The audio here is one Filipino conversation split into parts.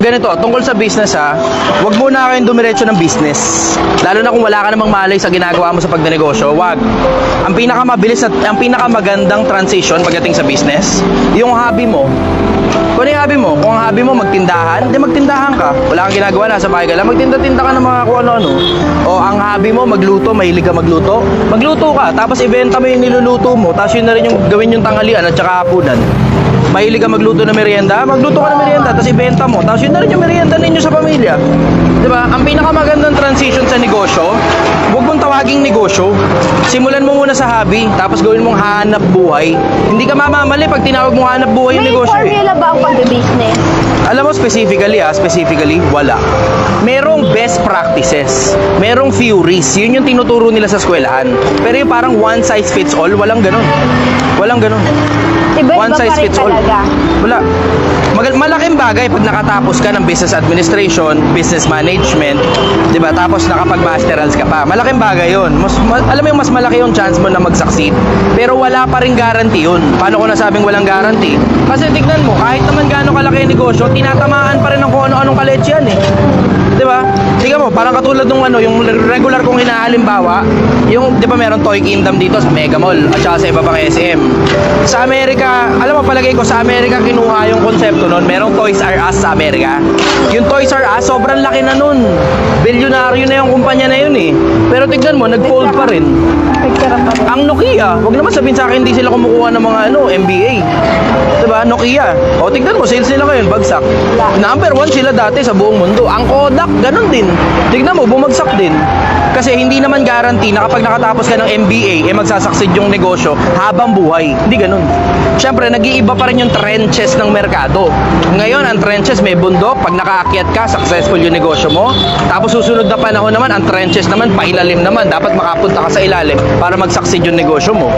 Ganito, tungkol sa business ha, wag muna kayong dumiretso ng business. Lalo na kung wala ka namang malay sa ginagawa mo sa pagnenegosyo, wag. Ang pinakamabilis at ang pinakamagandang transition pagdating sa business, yung hobby mo. Kung ano yung hobby mo, kung ang hobby mo magtindahan, di magtindahan ka. Wala kang ginagawa, nasa bahay ka lang, magtinda-tinda ka ng mga kung ano-ano. O ang hobby mo, magluto, mahilig ka magluto, magluto ka, tapos ibenta mo yung niluluto mo, tapos yun na rin yung gawin yung tanghalian at saka hapunan. Mahilig ka magluto ng merienda, magluto ka ng merienda, tapos ibenta mo. Tapos yun na rin yung merienda ninyo sa pamilya. Di ba? Ang pinakamagandang transition sa negosyo, huwag mong tawaging negosyo. Simulan mo muna sa hobby, tapos gawin mong hanap buhay. Hindi ka mamamali pag tinawag mo hanap buhay yung May negosyo eh. formula ba ang pag-business? Alam mo specifically ah, specifically, wala. Merong best practices. Merong theories. Yun yung tinuturo nila sa eskwelahan. Pero yung parang one size fits all, walang ganun. Walang ganun. Iba-iba One size fits all. talaga. Wala. Mag- malaking bagay pag nakatapos ka ng business administration, business management, 'di ba? Tapos nakapag-masterals ka pa. Malaking bagay 'yon. Mas ma- alam mo yung mas malaki yung chance mo na mag-succeed. Pero wala pa ring guarantee 'yun. Paano ko nasabing walang guarantee? Kasi tignan mo, kahit naman gaano kalaki yung negosyo, tinatamaan pa rin ng kung ano-anong kalets yan eh. 'Di ba? Tingnan mo, parang katulad nung ano, yung regular kong hinahalimbawa, yung 'di ba meron Toy Kingdom dito sa Mega Mall at saka sa iba pang SM. Sa Amerika, alam mo palagay ko sa Amerika kinuha yung konsepto noon, merong Toys R Us sa Amerika. Yung Toys R Us, sobrang laki na nun. Bilyonaryo na yung kumpanya na yun eh. Pero tignan mo, nag-fold pa rin. Picture pa rin. Ang Nokia, wag naman sabihin sa akin hindi sila kumukuha ng mga ano, MBA. Nokia. O tignan mo, sales nila ngayon bagsak. Number one sila dati sa buong mundo. Ang Kodak, ganun din. Tignan mo, bumagsak din. Kasi hindi naman guarantee na kapag nakatapos ka ng MBA, eh magsasucceed yung negosyo habang buhay. Hindi ganun. Siyempre, nag-iiba pa rin yung trenches ng merkado. Ngayon, ang trenches may bundok. Pag nakaakyat ka, successful yung negosyo mo. Tapos susunod na panahon naman, ang trenches naman, pailalim naman. Dapat makapunta ka sa ilalim para mag-succeed yung negosyo mo.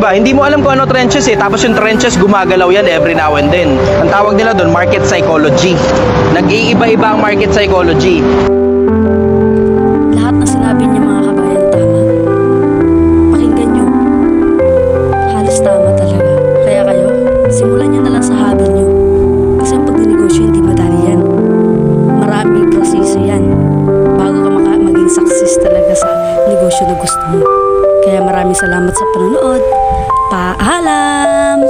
ba? Hindi mo alam kung ano trenches eh. Tapos yung trenches, gumagalaw yan every now and then. Ang tawag nila doon, market psychology. Nag-iiba-iba ang market psychology. Kaya maraming salamat sa panonood. Paalam!